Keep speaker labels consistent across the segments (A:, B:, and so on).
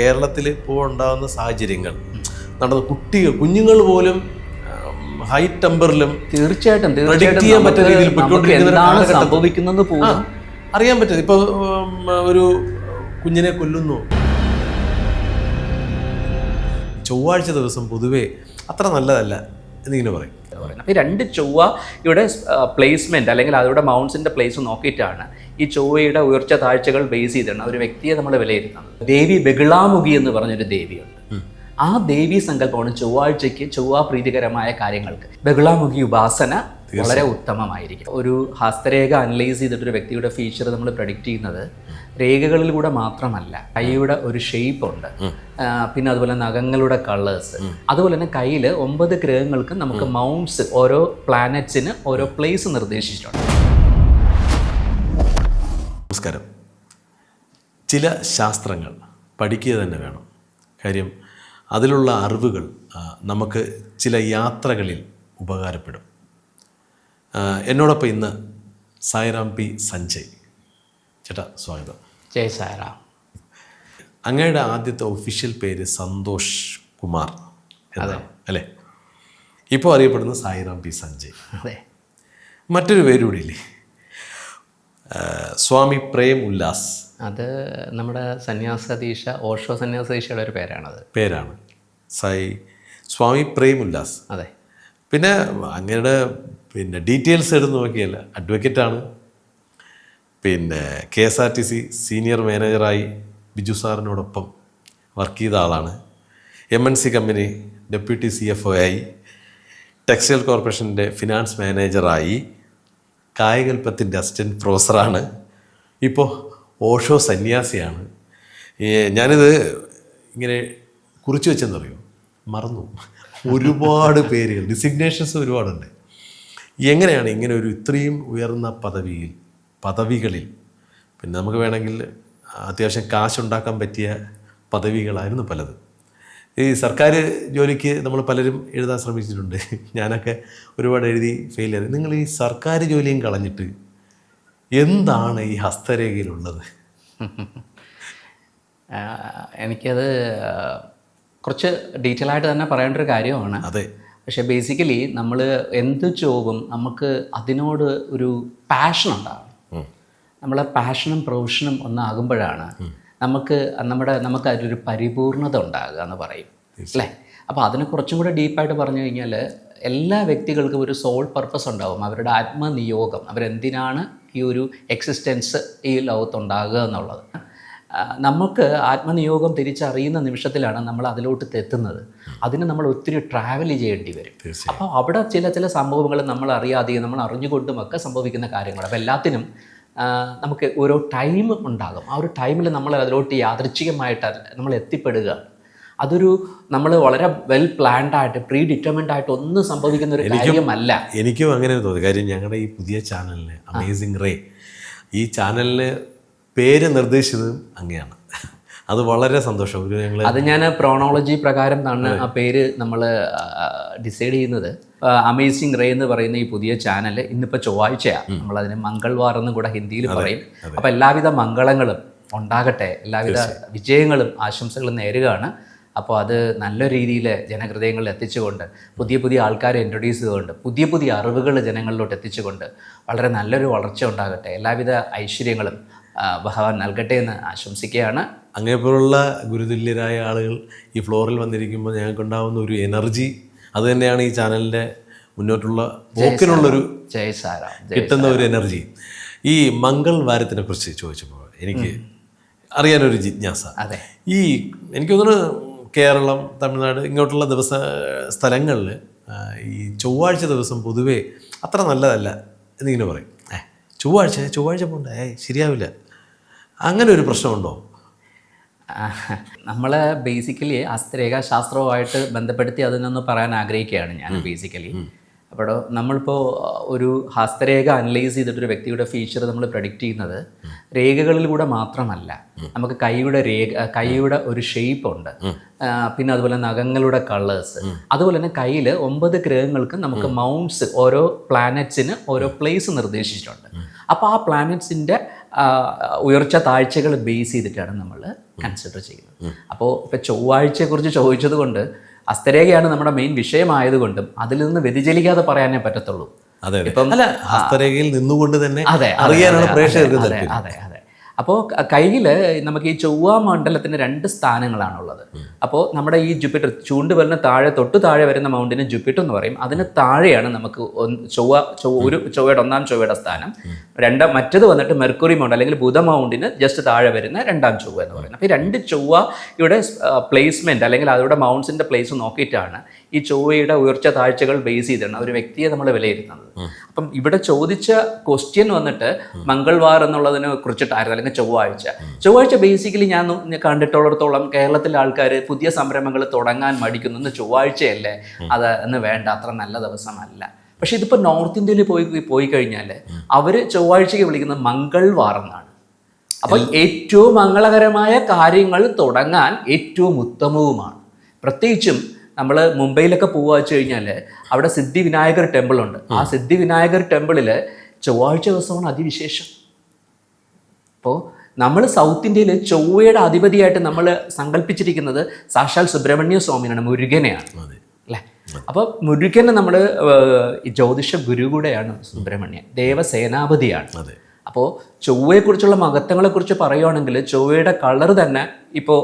A: കേരളത്തിൽ ഇപ്പോൾ ഉണ്ടാകുന്ന സാഹചര്യങ്ങൾ. നടന്ന കുട്ടികൾ കുഞ്ഞുങ്ങൾ പോലും ഹൈ ടെമ്പറിലും
B: തീർച്ചയായിട്ടും
A: ചെയ്യാൻ പറ്റുന്ന രീതിയിൽ
B: സംഭവിക്കുന്നത്
A: അറിയാൻ പറ്റും. ഇപ്പൊ ഒരു കുഞ്ഞിനെ കൊല്ലുന്നു. ചൊവ്വാഴ്ച ദിവസം പൊതുവേ അത്ര നല്ലതല്ല എന്നിങ്ങനെ പറയും.
B: ഈ രണ്ട് ചൊവ്വ ഇവിടെ പ്ലേസ്മെന്റ് അല്ലെങ്കിൽ അവരുടെ മൗണ്ട്സിന്റെ പ്ലേസ് നോക്കിയിട്ടാണ് ഈ ചൊവ്വയുടെ ഉയർച്ച താഴ്ചകൾ ബേസ് ചെയ്തിട്ടാണ് ഒരു വ്യക്തിയെ നമ്മൾ വിലയിരുത്തുന്നത് ദേവി ബഹളാമുഖി എന്ന് പറഞ്ഞൊരു ദേവിയുണ്ട്. ആ ദേവി സങ്കല്പമാണ് ചൊവ്വാഴ്ചയ്ക്ക് ചൊവ്വാ പ്രീതികരമായ കാര്യങ്ങൾക്ക്. ബഹളാമുഖി ഉപാസന വളരെ ഉത്തമമായിരിക്കും. ഒരു ഹസ്തരേഖ അനലൈസ് ചെയ്തിട്ട് ഒരു വ്യക്തിയുടെ ഫീച്ചർ നമ്മൾ പ്രഡിക്റ്റ് ചെയ്യുന്നത് രേഖകളിലൂടെ മാത്രമല്ല കൈയുടെ ഒരു ഷേപ്പ് ഉണ്ട്. പിന്നെ അതുപോലെ നഖങ്ങളുടെ കളേഴ്സ് അതുപോലെ തന്നെ കയ്യിൽ ഒമ്പത് ഗ്രഹങ്ങൾക്ക് നമുക്ക് മൗണ്ട്സ് ഓരോ പ്ലാനറ്റ്സിന് ഓരോ പ്ലേസ് നിർദ്ദേശിച്ചിട്ടുണ്ട്.
A: നമസ്കാരം. ചില ശാസ്ത്രങ്ങൾ പഠിക്കുക തന്നെ വേണം. കാര്യം അതിലുള്ള അറിവുകൾ നമുക്ക് ചില യാത്രകളിൽ ഉപകാരപ്പെടും. എന്നോടൊപ്പം ഇന്ന് സായിറാം പി സഞ്ജയ്. ചേട്ടാ സ്വാഗതം.
B: ജയ് സായിറാം.
A: അങ്ങയുടെ ആദ്യത്തെ ഒഫീഷ്യൽ പേര് സന്തോഷ് കുമാർ അതെ. അല്ലേ? ഇപ്പോൾ അറിയപ്പെടുന്ന സായിറാം പി സഞ്ജയ്.
B: അതെ.
A: മറ്റൊരു പേരൂടെ ഇല്ലേ? സ്വാമി പ്രേം ഉല്ലാസ്.
B: അത് നമ്മുടെ സന്യാസദീഷ ഓഷോ സന്യാസദീഷയുടെ ഒരു പേരാണത്.
A: പേരാണ്. സായി സ്വാമി പ്രേം ഉല്ലാസ്.
B: അതെ.
A: പിന്നെ അങ്ങയുടെ പിന്നെ ഡീറ്റെയിൽസ് എടുത്ത് നോക്കിയല്ല. അഡ്വക്കേറ്റാണ് പിന്നെ K S R T C senior മാനേജറായി Biju സാറിനോടൊപ്പം വർക്ക് ചെയ്ത ആളാണ്. M N C company deputy C F O ആയി ടെക്സ്റ്റൈൽ കോർപ്പറേഷന്റെ ഫിനാൻസ് മാനേജറായി കായകൽപ്പത്തിന്റെ അസിസ്റ്റന്റ് പ്രൊഫസറാണ് ഇപ്പോൾ ഓഷോ സന്യാസിയാണ്. ഞാനിത് ഇങ്ങനെ കുറിച്ച് വെച്ചെന്നറിയോ? മറന്നു. ഒരുപാട് പേരുകൾ. ഡിസിഗ്നേഷൻസ് ഒരുപാടുണ്ട്. എങ്ങനെയാണ് ഇങ്ങനെ ഒരു ഇത്രയും ഉയർന്ന പദവിയിൽ പദവികളിൽ പിന്നെ നമുക്ക് വേണമെങ്കിൽ അത്യാവശ്യം കാശുണ്ടാക്കാൻ പറ്റിയ പദവികളായിരുന്നു പലത്. ഈ സർക്കാർ ജോലിക്ക് നമ്മൾ പലരും എഴുതാൻ ശ്രമിച്ചിട്ടുണ്ട്. ഞാനൊക്കെ ഒരുപാട് എഴുതി ഫെയിൽ ചെയ്തു. നിങ്ങൾ ഈ സർക്കാർ ജോലിയും കളഞ്ഞിട്ട് എന്താണ് ഈ ഹസ്തരേഖയിലുള്ളത്?
B: എനിക്കത് കുറച്ച് ഡീറ്റെയിൽ ആയിട്ട് തന്നെ പറയേണ്ട ഒരു കാര്യമാണ്.
A: അതെ.
B: പക്ഷെ ബേസിക്കലി നമ്മൾ എന്ത് ജോബും നമുക്ക് അതിനോട് ഒരു പാഷൻ
A: ഉണ്ടാകണം.
B: നമ്മളെ പാഷനും പ്രൊഫഷനും ഒന്നാകുമ്പോഴാണ് നമുക്ക് നമ്മുടെ നമുക്ക് അതിലൊരു പരിപൂർണത ഉണ്ടാകുക എന്ന് പറയും. അല്ലേ? അപ്പോൾ അതിനെ കുറച്ചും കൂടെ ഡീപ്പായിട്ട് പറഞ്ഞു കഴിഞ്ഞാൽ എല്ലാ വ്യക്തികൾക്കും ഒരു സോൾ പർപ്പസ് ഉണ്ടാകും അവരുടെ ആത്മനിയോഗം. അവരെന്തിനാണ് ഈ ഒരു എക്സിസ്റ്റൻസ് ഈ ലോകത്തുണ്ടാകുക എന്നുള്ളത്. നമുക്ക് ആത്മനിയോഗം തിരിച്ചറിയുന്ന നിമിഷത്തിലാണ് നമ്മൾ അതിലോട്ട് എത്തുന്നത് അതിന് നമ്മൾ ഒത്തിരി ട്രാവൽ ചെയ്യേണ്ടി വരും. അപ്പോൾ അവിടെ ചില ചില സംഭവങ്ങൾ നമ്മൾ അറിയാതെയും നമ്മൾ അറിഞ്ഞുകൊണ്ടും ഒക്കെ സംഭവിക്കുന്ന കാര്യങ്ങൾ. അപ്പോൾ എല്ലാത്തിനും നമുക്ക് ഓരോ ടൈം ഉണ്ടാകും. ആ ഒരു ടൈമിൽ നമ്മൾ അതിലോട്ട് യാദൃച്ഛികമായിട്ട് നമ്മൾ എത്തിപ്പെടുക. അതൊരു നമ്മൾ വളരെ വെൽ പ്ലാൻഡ് ആയിട്ട് പ്രീ ഡിറ്റർമിൻഡ് ആയിട്ട് ഒന്നും സംഭവിക്കുന്ന ഒരു കാര്യമല്ല.
A: എനിക്കും അങ്ങനെ തോന്നി. കാര്യം ഞങ്ങളുടെ ഈ പുതിയ ചാനലിന് അമേസിംഗ് റേ ഈ ചാനലിന് പേര് നിർദ്ദേശിച്ചതും അങ്ങനെയാണ്. അത് വളരെ സന്തോഷം. ഒരു ഞങ്ങൾ
B: അത് ഞാൻ പ്രോണോളജി പ്രകാരം തന്നെ ആ പേര് നമ്മൾ ഡിസൈഡ് ചെയ്യുന്നത്. അമേസിംഗ് റേ എന്ന് പറയുന്ന ഈ പുതിയ ചാനൽ ഇന്നിപ്പോൾ ചൊവ്വാഴ്ചയാണ് നമ്മളതിന് മംഗൾവാർ എന്നും കൂടെ ഹിന്ദിയിൽ പറയും. അപ്പോൾ എല്ലാവിധ മംഗളങ്ങളും ഉണ്ടാകട്ടെ എല്ലാവിധ വിജയങ്ങളും ആശംസകളും നേരുകയാണ്. അപ്പോൾ അത് നല്ല രീതിയിൽ ജനഹൃദയങ്ങളിൽ എത്തിച്ചുകൊണ്ട് പുതിയ പുതിയ ആൾക്കാരെ ഇൻട്രൊഡ്യൂസ് ചെയ്തുകൊണ്ട് പുതിയ പുതിയ അറിവുകൾ ജനങ്ങളിലോട്ട് എത്തിച്ചുകൊണ്ട് വളരെ നല്ലൊരു വളർച്ച ഉണ്ടാകട്ടെ. എല്ലാവിധ ഐശ്വര്യങ്ങളും ഭഗവാൻ നൽകട്ടെ എന്ന് ആശംസിക്കുകയാണ്.
A: അങ്ങനെപ്പോലുള്ള ഗുരുതുല്യരായ ആളുകൾ ഈ ഫ്ലോറിൽ വന്നിരിക്കുമ്പോൾ ഞങ്ങൾക്കുണ്ടാവുന്ന ഒരു എനർജി അത് തന്നെയാണ് ഈ ചാനലിന്റെ മുന്നോട്ടുള്ള പോക്കിനുള്ളൊരു കിട്ടുന്ന ഒരു എനർജി. ഈ മംഗൾ വാരത്തിനെ കുറിച്ച് ചോദിച്ചപ്പോൾ എനിക്ക് അറിയാനൊരു ജിജ്ഞാസ.
B: അതെ.
A: ഈ എനിക്ക് തോന്നുന്നു കേരളം തമിഴ്നാട് ഇങ്ങോട്ടുള്ള ദിവസ സ്ഥലങ്ങളിൽ ഈ ചൊവ്വാഴ്ച ദിവസം പൊതുവേ അത്ര നല്ലതല്ല എന്നിങ്ങനെ പറയും. ഏ ചൊവ്വാഴ്ച? ചൊവ്വാഴ്ച പോകണ്ട ഏ ശരിയാവില്ല. അങ്ങനെ ഒരു പ്രശ്നമുണ്ടോ?
B: നമ്മൾ ബേസിക്കലി അസ്ത്രേഖാ ശാസ്ത്രവുമായിട്ട് ബന്ധപ്പെടുത്തി അതിനൊന്ന് പറയാൻ ആഗ്രഹിക്കുകയാണ് ഞാൻ ബേസിക്കലി അപ്പോൾ നമ്മളിപ്പോൾ ഒരു ഹസ്തരേഖ അനലൈസ് ചെയ്തിട്ട് ഒരു വ്യക്തിയുടെ ഫീച്ചർ നമ്മൾ പ്രഡിക്റ്റ് ചെയ്യുന്നത് രേഖകളിലൂടെ മാത്രമല്ല. നമുക്ക് കൈയുടെ രേഖ കൈയുടെ ഒരു ഷേപ്പ് ഉണ്ട്. പിന്നെ അതുപോലെ നഖങ്ങളുടെ കളേഴ്സ് അതുപോലെ തന്നെ കയ്യിൽ ഒമ്പത് ഗ്രഹങ്ങൾക്ക് നമുക്ക് മൗണ്ട്സ് ഓരോ പ്ലാനറ്റ്സിന് ഓരോ പ്ലേസ് നിർദ്ദേശിച്ചിട്ടുണ്ട്. അപ്പോൾ ആ പ്ലാനറ്റ്സിന്റെ ഉയർച്ച താഴ്ചകൾ ബേസ് ചെയ്തിട്ടാണ് നമ്മൾ കൺസിഡർ ചെയ്യുന്നത്. അപ്പോൾ ഇപ്പോൾ ചൊവ്വാഴ്ചയെക്കുറിച്ച് ചോദിച്ചത് കൊണ്ട് അസ്തരേഖയാണ് നമ്മുടെ മെയിൻ വിഷയമായതുകൊണ്ടും അതിൽ നിന്ന് വ്യതിചലിക്കാതെ പറയാനേ പറ്റത്തുള്ളൂ.
A: അതെ അതെ. അല്ല നിന്നുകൊണ്ട് തന്നെ
B: അതെ അതെ,
A: അറിയാനാണ് പ്രേക്ഷകർക്ക്
B: അതെ അതെ. അപ്പോൾ കയ്യിൽ നമുക്ക് ഈ ചൊവ്വ മണ്ഡലത്തിന് രണ്ട് സ്ഥാനങ്ങളാണുള്ളത്. അപ്പോൾ നമ്മുടെ ഈ ജുപ്പിറ്റർ ചൂണ്ടുവലിന് താഴെ തൊട്ട് താഴെ വരുന്ന മൗണ്ടിന് ജുപ്പിറ്റർ എന്ന് പറയും. അതിന് താഴെയാണ് നമുക്ക് ചൊവ്വ ചൊവ്വ ഒരു ചൊവ്വയുടെ ഒന്നാം ചൊവ്വയുടെ സ്ഥാനം. രണ്ടാം മറ്റത് വന്നിട്ട് മെർക്കുറി മൗണ്ട് അല്ലെങ്കിൽ ബുധ മൗണ്ടിന് ജസ്റ്റ് താഴെ വരുന്ന രണ്ടാം ചൊവ്വ എന്ന് പറയുന്നത് അപ്പോൾ ഈ രണ്ട് ചൊവ്വയുടെ പ്ലേസ്മെന്റ് അല്ലെങ്കിൽ അവരുടെ മൗണ്ട്സിന്റെ പ്ലേസ് നോക്കിയിട്ടാണ് ഈ ചൊവ്വയുടെ ഉയർച്ച താഴ്ചകൾ ബേസ് ചെയ്തിട്ടാണ് ഒരു വ്യക്തിയെ നമ്മൾ വിലയിരുത്തുന്നത്. അപ്പം ഇവിടെ ചോദിച്ച ക്വസ്റ്റ്യൻ വന്നിട്ട് മംഗൾവാർ എന്നുള്ളതിനെ കുറിച്ചിട്ടായിരുന്നു അല്ലെങ്കിൽ ചൊവ്വാഴ്ച. ചൊവ്വാഴ്ച ബേസിക്കലി ഞാൻ കണ്ടിട്ടുള്ളിടത്തോളം കേരളത്തിലെ ആൾക്കാർ പുതിയ സംരംഭങ്ങൾ തുടങ്ങാൻ മടിക്കുന്നു. ചൊവ്വാഴ്ചയല്ലേ? അത് എന്ന് വേണ്ട അത്ര നല്ല ദിവസമല്ല. പക്ഷെ ഇതിപ്പോൾ നോർത്ത് ഇന്ത്യയിൽ പോയി പോയി കഴിഞ്ഞാൽ അവർ ചൊവ്വാഴ്ചയ്ക്ക് വിളിക്കുന്നത് മംഗൾവാർ എന്നാണ്. അപ്പോൾ ഏറ്റവും മംഗളകരമായ കാര്യങ്ങൾ തുടങ്ങാൻ ഏറ്റവും ഉത്തമവുമാണ്. പ്രത്യേകിച്ചും നമ്മൾ മുംബൈയിലൊക്കെ പോവാ വെച്ച് കഴിഞ്ഞാൽ അവിടെ സിദ്ധി വിനായകർ ടെമ്പിൾ ഉണ്ട് ആ സിദ്ധി വിനായകർ ടെമ്പിളിൽ ചൊവ്വാഴ്ച ദിവസമാണ് അതിവിശേഷം. അപ്പോൾ നമ്മൾ സൗത്ത് ഇന്ത്യയിൽ ചൊവ്വയുടെ അധിപതിയായിട്ട് നമ്മൾ സങ്കല്പിച്ചിരിക്കുന്നത് സാക്ഷാൽ സുബ്രഹ്മണ്യ സ്വാമിയാണ് മുരുകനെയാണ്. അല്ലേ? അപ്പോൾ മുരുകനെ നമ്മൾ ജ്യോതിഷ ഗുരു കൂടെയാണ് സുബ്രഹ്മണ്യൻ. ദേവസേനാപതിയാണ്. അപ്പോൾ ചൊവ്വയെക്കുറിച്ചുള്ള മഹത്വങ്ങളെക്കുറിച്ച് പറയുകയാണെങ്കിൽ ചൊവ്വയുടെ കളർ തന്നെ ഇപ്പോൾ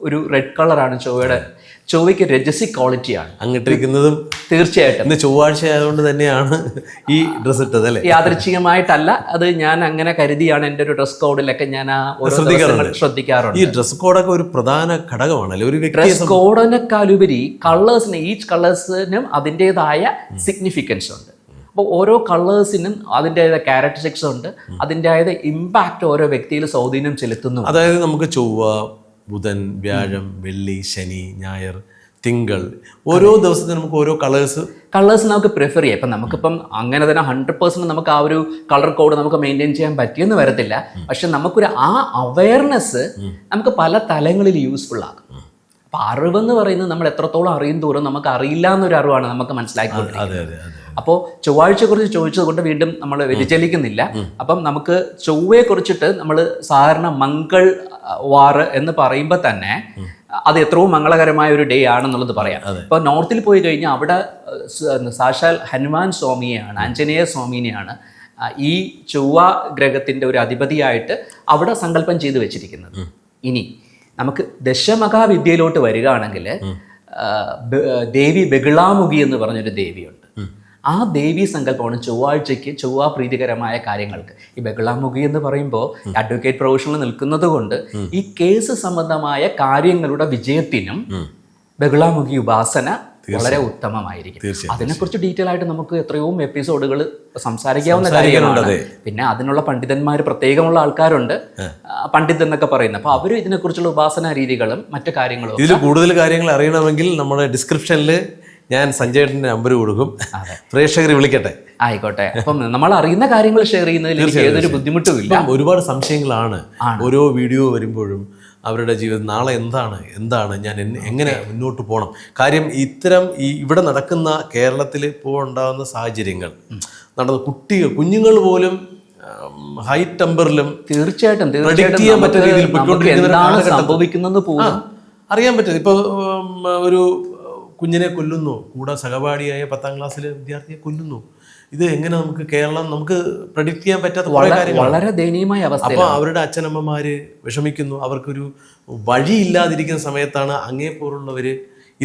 B: ഒരു റെഡ് കളറാണ് ചൊവ്വയുടെ. ചൊവ്വയ്ക്ക് രജസി ക്വാളിറ്റിയാണ്
A: അങ്ങിട്ടിരിക്കുന്നതും
B: തീർച്ചയായിട്ടും.
A: ഇന്ന് ചൊവ്വാഴ്ച ആയതുകൊണ്ട് തന്നെയാണ് ഈ ഡ്രസ് ഇട്ടത് അല്ലേ?
B: യാദൃച്ഛികമായിട്ടല്ല അത് ഞാൻ അങ്ങനെ കരുതിയാണ് എന്റെ ഒരു ഡ്രസ് കോഡിലൊക്കെ ഞാൻ ആ
A: ശ്രദ്ധിക്കാറുണ്ട്.
B: ശ്രദ്ധിക്കാറുണ്ട്.
A: ഈ ഡ്രസ് കോഡൊക്കെ ഒരു പ്രധാന ഘടകമാണല്ലേ ഒരു
B: ഡ്രസ് കോഡിനേക്കാളുപരി കളേഴ്സിന് ഈച്ച് കളേഴ്സിനും അതിന്റെതായ സിഗ്നിഫിക്കൻസ് ഉണ്ട്. അപ്പോൾ ഓരോ കളേഴ്സിനും അതിന്റെതായ ക്യാരക്ടറിസ്റ്റിക്സ് ഉണ്ട്. അതിന്റെതായ ഇമ്പാക്റ്റ് ഓരോ വ്യക്തിയിൽ സ്വാധീനം ചെലുത്തുന്നു
A: അതായത് നമുക്ക് ചൊവ്വ ബുധൻ വ്യാഴം വെള്ളി ശനി ഞായർ തിങ്കൾ. ഓരോ ദിവസത്തിന് നമുക്ക് ഓരോ കളേഴ്സ്
B: കളേഴ്സ് നമുക്ക് പ്രിഫർ ചെയ്യാം. ഇപ്പം നമുക്കിപ്പം അങ്ങനെ തന്നെ ഹൺഡ്രഡ് പേഴ്സന്റ് നമുക്ക് ആ ഒരു കളർ കോഡ് നമുക്ക് മെയിന്റെയിൻ ചെയ്യാൻ പറ്റിയെന്ന് വരത്തില്ല. പക്ഷെ നമുക്കൊരു ആ അവയർനെസ് നമുക്ക് പല തലങ്ങളിൽ യൂസ്ഫുൾ ആകും. അപ്പം അറിവെന്ന് പറയുന്നത് നമ്മൾ എത്രത്തോളം അറിയും തോറും നമുക്ക് അറിയില്ല എന്നൊരു അറിവാണ് നമുക്ക് മനസ്സിലാക്കി
A: അതെ അതെ അതെ.
B: അപ്പോൾ ചൊവ്വാഴ്ചയെക്കുറിച്ച് ചോദിച്ചത് കൊണ്ട് വീണ്ടും നമ്മൾ വ്യതിചലിക്കുന്നില്ല. അപ്പം നമുക്ക് ചൊവ്വയെ കുറിച്ചിട്ട് നമ്മൾ സാധാരണ മംഗൾ വാർ എന്ന് പറയുമ്പോൾ തന്നെ അത് എത്രയും മംഗളകരമായ ഒരു ഡേ ആണെന്നുള്ളത് പറയാം. ഇപ്പൊ നോർത്തിൽ പോയി കഴിഞ്ഞാൽ അവിടെ സാക്ഷാൽ ഹനുമാൻ സ്വാമിയെയാണ് ആഞ്ജനേയ സ്വാമിനെയാണ് ഈ ചൊവ്വ ഗ്രഹത്തിന്റെ ഒരു അധിപതിയായിട്ട് അവിടെ സങ്കല്പം ചെയ്തു വെച്ചിരിക്കുന്നത്. ഇനി നമുക്ക് ദശമഹാവിദ്യയിലോട്ട് വരികയാണെങ്കിൽ ദേവി ബഗിളാമുഖി എന്ന് പറഞ്ഞൊരു ദേവിയുണ്ട്. ആ ദേവീ സങ്കല്പമാണ് ചൊവ്വാഴ്ചയ്ക്ക് ചൊവ്വാ പ്രീതികരമായ കാര്യങ്ങൾക്ക്. ഈ ബഗിളാമുഖി എന്ന് പറയുമ്പോൾ അഡ്വക്കേറ്റ് പ്രൊഫഷണൽ നിൽക്കുന്നത് കൊണ്ട് ഈ കേസ് സംബന്ധമായ കാര്യങ്ങളുടെ വിജയത്തിനും ബഹളാമുഖി ഉപാസന വളരെ ഉത്തമമായിരിക്കും. അതിനെക്കുറിച്ച് ഡീറ്റെയിൽ ആയിട്ട് നമുക്ക് എത്രയോ എപ്പിസോഡുകൾ സംസാരിക്കാവുന്ന കാര്യങ്ങളുണ്ട് പിന്നെ അതിനുള്ള പണ്ഡിതന്മാർ പ്രത്യേകമുള്ള ആൾക്കാരുണ്ട്. പണ്ഡിത് എന്നൊക്കെ പറയുന്നത്. അപ്പൊ അവർ ഇതിനെക്കുറിച്ചുള്ള ഉപാസന രീതികളും മറ്റു കാര്യങ്ങളും
A: ഇതിൽ കൂടുതൽ കാര്യങ്ങൾ അറിയണമെങ്കിൽ നമ്മുടെ ഡിസ്ക്രിപ്ഷനിൽ ഞാൻ സഞ്ജയേട്ടന്റെ നമ്പർ കൊടുക്കും. പ്രേക്ഷകർ വിളിക്കട്ടെ.
B: ആയിക്കോട്ടെ. അപ്പം നമ്മൾ അറിയുന്ന കാര്യങ്ങൾ ഷെയർ ചെയ്യുന്നതിൽ എനിക്ക് ഏതൊരു ബുദ്ധിമുട്ടും ഇല്ല
A: ഒരുപാട് സംശയങ്ങളാണ്. ഓരോ വീഡിയോ വരുമ്പോഴും അവരുടെ ജീവിതം നാളെ എന്താണ് എന്താണ് ഞാൻ എങ്ങനെ മുന്നോട്ട് പോകണം കാര്യം ഇത്തരം ഈ ഇവിടെ നടക്കുന്ന കേരളത്തിൽ ഇപ്പോൾ ഉണ്ടാകുന്ന സാഹചര്യങ്ങൾ നടന്ന കുട്ടികൾ കുഞ്ഞുങ്ങൾ പോലും ഹൈ ടെമ്പറിലും
B: തീർച്ചയായിട്ടും തീർച്ചയായിട്ടും
A: ചെയ്യാൻ
B: എന്താണ് സംഭവിക്കുന്നത് പോലും.
A: അറിയാൻ പറ്റുന്നത് ഇപ്പോൾ ഒരു കുഞ്ഞിനെ കൊല്ലുന്നു. കൂടെ സഹപാഠിയായ പത്താം ക്ലാസ്സിലെ വിദ്യാർത്ഥിയെ കൊല്ലുന്നു. ഇത് എങ്ങനെ നമുക്ക് കേരളം നമുക്ക് പ്രഡിക്റ്റ് ചെയ്യാൻ പറ്റാത്ത
B: വളരെ ദയനീയമായ അവസ്ഥ
A: അപ്പോൾ അവരുടെ അച്ഛനമ്മമാർ വിഷമിക്കുന്നു. അവർക്കൊരു വഴിയില്ലാതിരിക്കുന്ന സമയത്താണ് അങ്ങേ പോലുള്ളവർ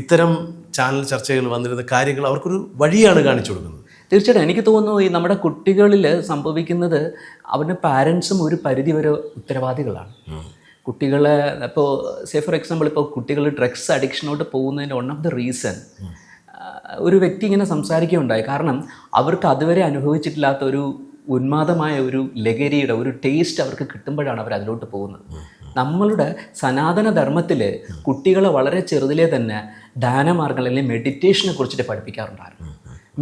A: ഇത്തരം ചാനൽ ചർച്ചകൾ വന്നിരുന്ന കാര്യങ്ങൾ അവർക്കൊരു വഴിയാണ് കാണിച്ചു കൊടുക്കുന്നത്.
B: തീർച്ചയായിട്ടും എനിക്ക് തോന്നുന്നു ഈ നമ്മുടെ കുട്ടികളിൽ സംഭവിക്കുന്നത് അവരുടെ പാരൻസും ഒരു പരിധി വരെ ഉത്തരവാദികളാണ്. കുട്ടികളെ ഇപ്പോൾ സേ ഫോർ എക്സാമ്പിൾ ഇപ്പോൾ കുട്ടികൾ ഡ്രഗ്സ് അഡിക്ഷനോട്ട് പോകുന്നതിന്റെ വൺ ഓഫ് ദ റീസൺ ഒരു വ്യക്തി ഇങ്ങനെ സംസാരിക്കുകയുണ്ടായി. കാരണം അവർക്ക് അതുവരെ അനുഭവിച്ചിട്ടില്ലാത്ത ഒരു ഉന്മാദമായ ഒരു ലഹരിയുടെ ഒരു ടേസ്റ്റ് അവർക്ക് കിട്ടുമ്പോഴാണ് അവർ അതിലോട്ട് പോകുന്നത്. നമ്മളുടെ സനാതന ധർമ്മത്തിൽ കുട്ടികളെ വളരെ ചെറുതിലേ തന്നെ ദാനമാർഗം അല്ലെങ്കിൽ മെഡിറ്റേഷനെ കുറിച്ചിട്ട് പഠിപ്പിക്കാറുണ്ടായിരുന്നു.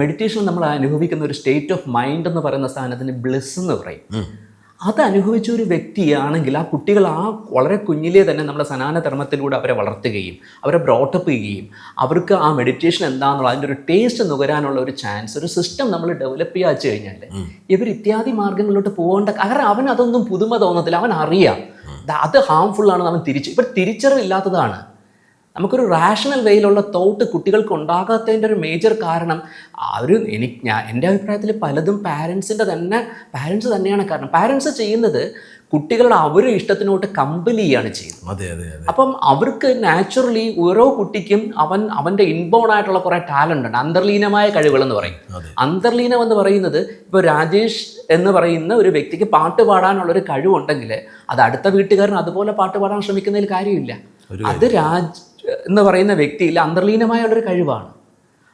B: മെഡിറ്റേഷൻ നമ്മൾ അനുഭവിക്കുന്ന ഒരു സ്റ്റേറ്റ് ഓഫ് മൈൻഡ് എന്ന് പറയുന്ന സാധനത്തിന് ബ്ലിസ് എന്ന് പറയും. അത് അനുഭവിച്ച ഒരു വ്യക്തിയാണെങ്കിൽ ആ കുട്ടികൾ ആ വളരെ കുഞ്ഞിലേ തന്നെ നമ്മുടെ സനാന ധർമ്മത്തിലൂടെ അവരെ വളർത്തുകയും അവരെ ബ്രോട്ടപ്പ് ചെയ്യുകയും അവർക്ക് ആ മെഡിറ്റേഷൻ എന്താണെന്നുള്ള അതിന്റെ ഒരു ടേസ്റ്റ് നുകരാനുള്ള ഒരു ചാൻസ് ഒരു സിസ്റ്റം നമ്മൾ ഡെവലപ്പ് ചെയ്യാ വെച്ച് കഴിഞ്ഞാൽ ഇവർ ഇത്യാദി മാർഗങ്ങളിലോട്ട് പോകേണ്ട കാരണം അവൻ അതൊന്നും പുതുമ തോന്നത്തില്ല അവൻ അറിയാം അത് ഹാംഫുൾ ആണെന്ന് അവൻ തിരിച്ചു ഇവർ തിരിച്ചറിവില്ലാത്തതാണ്. നമുക്കൊരു റാഷണൽ വേയിലുള്ള തോട്ട് കുട്ടികൾക്ക് ഉണ്ടാകാത്തതിന്റെ ഒരു മേജർ കാരണം അവർ എനിക്ക് ഞാൻ എന്റെ അഭിപ്രായത്തിൽ പലതും പാരൻസിന്റെ തന്നെ പാരൻസ് തന്നെയാണ് കാരണം. പാരൻസ് ചെയ്യുന്നത് കുട്ടികളുടെ അവരുടെ ഇഷ്ടത്തിനോട്ട് കമ്പൽ ചെയ്യാണ് ചെയ്യുന്നത്.
A: അതെ അതെ
B: അപ്പം അവർക്ക് നാച്ചുറലി ഓരോ കുട്ടിക്കും അവൻ അവന്റെ ഇൻബോൺ ആയിട്ടുള്ള കുറേ ടാലന്റ് ഉണ്ട്. അന്തർലീനമായ കഴിവുകൾ എന്ന് പറയും. അന്തർലീനം എന്ന് പറയുന്നത് ഇപ്പോൾ രാജേഷ് എന്ന് പറയുന്ന ഒരു വ്യക്തിക്ക് പാട്ട് പാടാനുള്ള ഒരു കഴിവുണ്ടെങ്കിൽ അത് അടുത്ത വീട്ടുകാരൻ അതുപോലെ പാട്ട് പാടാൻ ശ്രമിക്കുന്നതിൽ കാര്യമില്ല. അത് രാജ് എന്ന് പറയുന്ന വ്യക്തിയിൽ അന്തർലീനമായുള്ളൊരു കഴിവാണ്.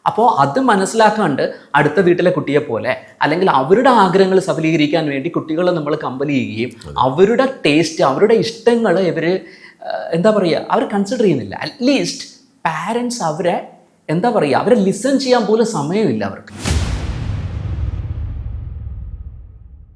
B: അപ്പോൾ അത് മനസ്സിലാക്കാണ്ട് അടുത്ത വീട്ടിലെ കുട്ടിയെ പോലെ അല്ലെങ്കിൽ അവരുടെ ആഗ്രഹങ്ങൾ സഫലീകരിക്കാൻ വേണ്ടി കുട്ടികളെ നമ്മൾ കമ്പൽ ചെയ്യുകയും അവരുടെ ടേസ്റ്റ് അവരുടെ ഇഷ്ടങ്ങൾ ഇവർ എന്താ പറയുക അവർ കൺസിഡർ ചെയ്യുന്നില്ല. അറ്റ്ലീസ്റ്റ് പാരൻസ് അവരെ എന്താ പറയുക അവരെ ലിസൺ ചെയ്യാൻ പോലും സമയമില്ല അവർക്ക്.